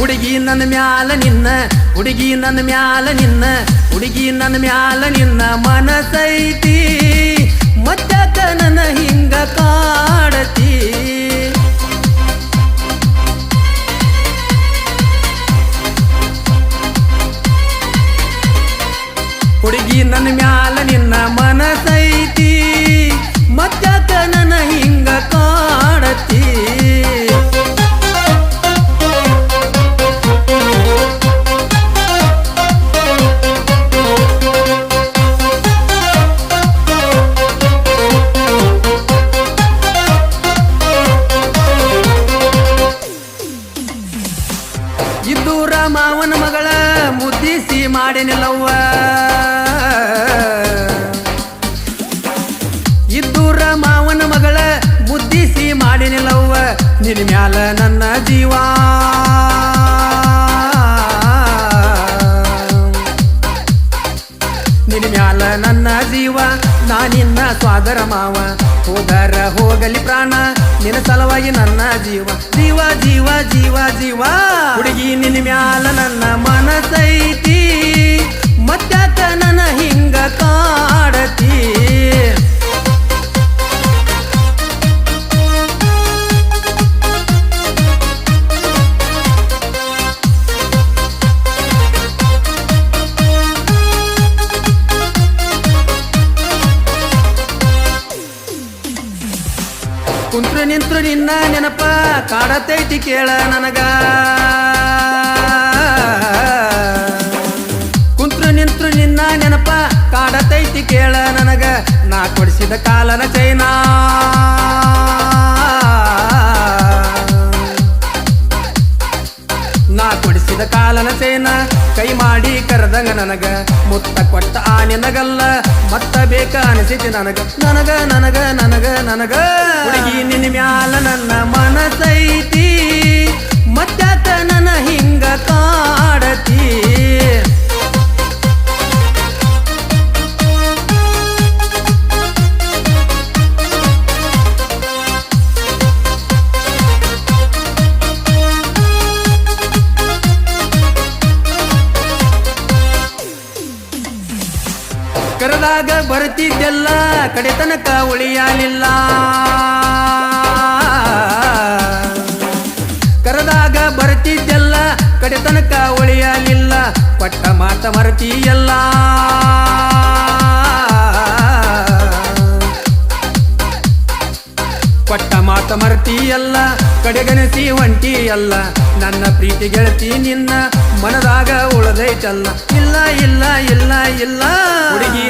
ನನ್ನ ಮ್ಯಾಲ ನಿನ್ನ, ಹುಡುಗಿ ನನ್ನ ಮ್ಯಾಲ ನಿನ್ನ, ಹುಡುಗಿ ನನ್ನ ಮ್ಯಾಲ ನಿನ್ನ ಮನಸೈತಿ. ಮತ್ತಕ ನನ್ನ ಹಿಂಗ ಕಾಡತಿ? ಹುಡುಗಿ ನನ್ನ ಮ್ಯಾಲ ನಿನ್ನ ಮನಸೈತಿ ಮಾವನ ಮಗಳ ಮುದ್ದಿಸಿ ಮಾಡಿನಿಲ್ಲವ್ವ. ಇದ್ದೂರ ಮಾವನ ಮಗಳ ಮುದ್ದಿಸಿ ಮಾಡಿನಿಲ್ಲವ್ವ. ನಿನ್ನ ಮ್ಯಾಲ ನನ್ನ ಜೀವ. ನಿನ್ನ ಮ್ಯಾಲ ನನ್ನ ಜೀವ. ನಾನಿನ್ನ ಸ್ವಾದರ ಮಾವ. ಹೋದರ ಹೋಗಲಿ ಪ್ರಾಣ. ನಿನ್ನ ಸಲುವಾಗಿ ನನ್ನ ಜೀವ ಜೀವ ಜೀವ ಜೀವ ಜೀವ. ಹುಡುಗಿ ನಿನ್ನ ಮ್ಯಾಲ ನನ್ನ ಮನಸೈತಿ. ಕುಂತ್ರು ನಿಂತ್ರು ನಿನ್ನ ನೆನಪ, ಕಾಡತೈತಿ ಕೇಳ ನನಗ. ಕುಂತ್ರು ನಿಂತ್ರು ನಿನ್ನ ನೆನಪ, ಕಾಡತೈತಿ ಕೇಳ ನನಗ. ನಾ ಕೊಡಿಸಿದ ಕಾಲನ ಚೈನಾ. ಕರೆದಂಗ ನನಗ. ಮುತ್ತ ಕೊಟ್ಟ ಆ ನಿನಗಲ್ಲ, ಮತ್ತ ಬೇಕ ಅನಿಸಿತಿ ನನಗ. ನನಗ ನನಗ ನನಗ ನನಗ. ಹುಡುಗಿ ನಿನ್ನ ಮ್ಯಾಲ ನನ್ನ ಮನಸೈತಿ ಕರೆದಾಗ ಬರ್ತಿದ್ದೆಲ್ಲ ಕಡೆ ತನಕ ಉಳಿಯಲಿಲ್ಲ. ಕರೆದಾಗ ಬರ್ತಿದ್ದೆಲ್ಲ ಕಡೆ ತನಕ ಉಳಿಯಲಿಲ್ಲ. ಪಟ್ಟ ಮಾತ ಮರತಿಯಲ್ಲ. ಪಟ್ಟ ಮಾತ ಮರತಿಯಲ್ಲ, ಕಡೆಗಣಿಸಿ ಒಂಟಿಯಲ್ಲ. ನನ್ನ ಪ್ರೀತಿ ಗೆಳತಿ ನಿನ್ನ ಮನದಾಗ ಉಳದೈತಲ್ಲ. ಇಲ್ಲ ಇಲ್ಲ ಇಲ್ಲ ಇಲ್ಲ. ಹುಡುಗಿ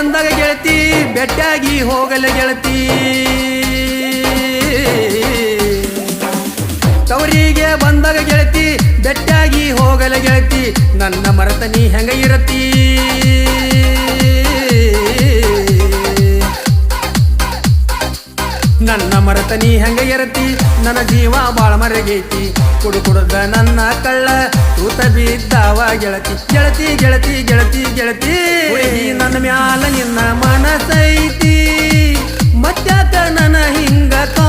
ಬಂದಾಗ ಗೆಳತಿ, ಬೆಟ್ಟಾಗಿ ಹೋಗಲ ಗೆಳತಿ. ತವರಿಗೆ ಬಂದಾಗ ಗೆಳತಿ, ಬೆಟ್ಟಾಗಿ ಹೋಗಲ ಗೆಳತಿ. ನನ್ನ ಮರತ ನೀ ಹೆಂಗ ಇರತಿ ನನ್ನ ಮರತ ನೀ ಹೆಂಗೆ ಎರತಿ? ನನ್ನ ಜೀವ ಬಾಳ ಮರಗೈತಿ. ಕುಡು ಕುಡದ ನನ್ನ ಕಳ್ಳ. ತೂತ ಬಿದ್ದಾವ ಗೆಳತಿ ಗೆಳತಿ ಗೆಳತಿ ಗೆಳತಿ ಗೆಳತಿ. ನನ್ನ ಮ್ಯಾಲ ನಿನ್ನ ಮನಸೈತಿ. ಮತ್ತೆ ನನ್ನ ಹಿಂಗ ಕಾ